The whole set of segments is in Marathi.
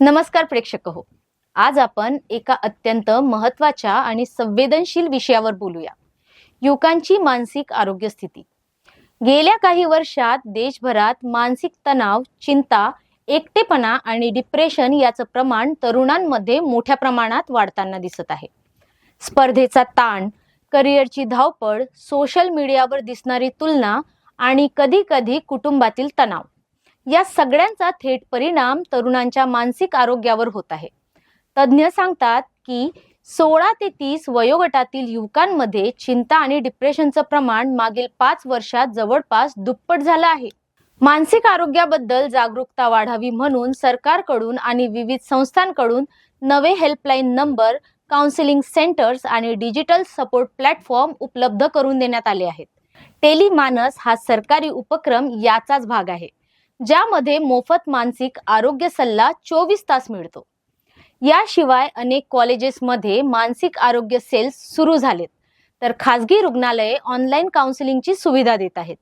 नमस्कार प्रेक्षक हो. आज आपण एका अत्यंत महत्त्वाच्या आणि संवेदनशील विषयावर बोलूया. युवकांची मानसिक आरोग्य स्थिती. गेल्या काही वर्षात देशभरात मानसिक तणाव चिंता एकटेपणा आणि डिप्रेशन याचं प्रमाण तरुणांमध्ये मोठ्या प्रमाणात वाढताना दिसत आहे. स्पर्धेचा ताण करिअरची धावपळ सोशल मीडियावर दिसणारी तुलना आणि कधी कधी कुटुंबातील तणाव. या सगळ्यांचा थेट परिणाम तरुणांच्या मानसिक आरोग्यावर होत आहे. तज्ज्ञ सांगतात की सोळा ते तीस वयोगटातील युवकांमध्ये चिंता आणि डिप्रेशनचं प्रमाण मागील पाच वर्षात जवळपास दुप्पट झालं आहे. मानसिक आरोग्याबद्दल जागरूकता वाढावी म्हणून सरकारकडून आणि विविध संस्थांकडून नवे हेल्पलाईन नंबर काउन्सिलिंग सेंटर्स आणि डिजिटल सपोर्ट प्लॅटफॉर्म उपलब्ध करून देण्यात आले आहेत. टेलिमानस हा सरकारी उपक्रम याचाच भाग आहे. ज्यामध्ये मोफत मानसिक आरोग्य सल्ला चोवीस तास मिळतो. याशिवाय अनेक कॉलेजेसमध्ये मानसिक आरोग्य सेल्स सुरू झालेत. तर खासगी रुग्णालये ऑनलाईन काउन्सिलिंगची सुविधा देत आहेत.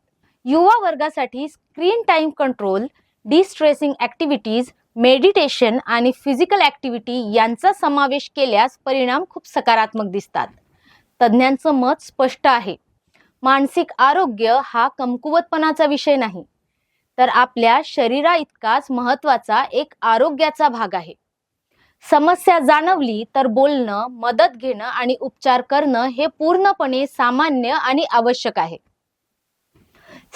युवा वर्गासाठी screen time control destressing activities meditation आणि फिजिकल ॲक्टिव्हिटी यांचा समावेश केल्यास परिणाम खूप सकारात्मक दिसतात. तज्ज्ञांचं मत स्पष्ट आहे. मानसिक आरोग्य हा कमकुवतपणाचा विषय नाही. तर आपल्या शरीरा इतकाच महत्त्वाचा एक आरोग्याचा भाग आहे. समस्या जाणवली तर बोलणं मदत घेणं आणि उपचार करणं हे पूर्णपणे सामान्य आणि आवश्यक आहे.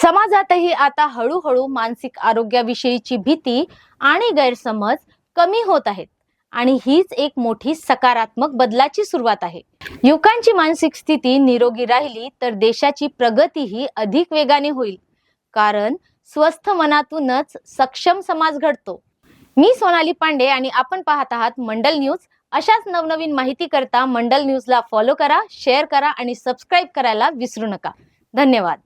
समाजातही आता हळूहळू मानसिक आरोग्याविषयीची भीती आणि गैरसमज कमी होत आहेत आणि हीच एक मोठी सकारात्मक बदलाची सुरुवात आहे. युवकांची मानसिक स्थिती निरोगी राहिली तर देशाची प्रगतीही अधिक वेगाने होईल. कारण स्वस्थ मनातूनच सक्षम समाज घडतो. मी सोनाली पांडे आणि आपण पाहत आहात मंडल न्यूज. अशाच नवनवीन माहिती करता मंडल न्यूजला फॉलो करा शेअर करा आणि सबस्क्राईब करायला विसरू नका. धन्यवाद.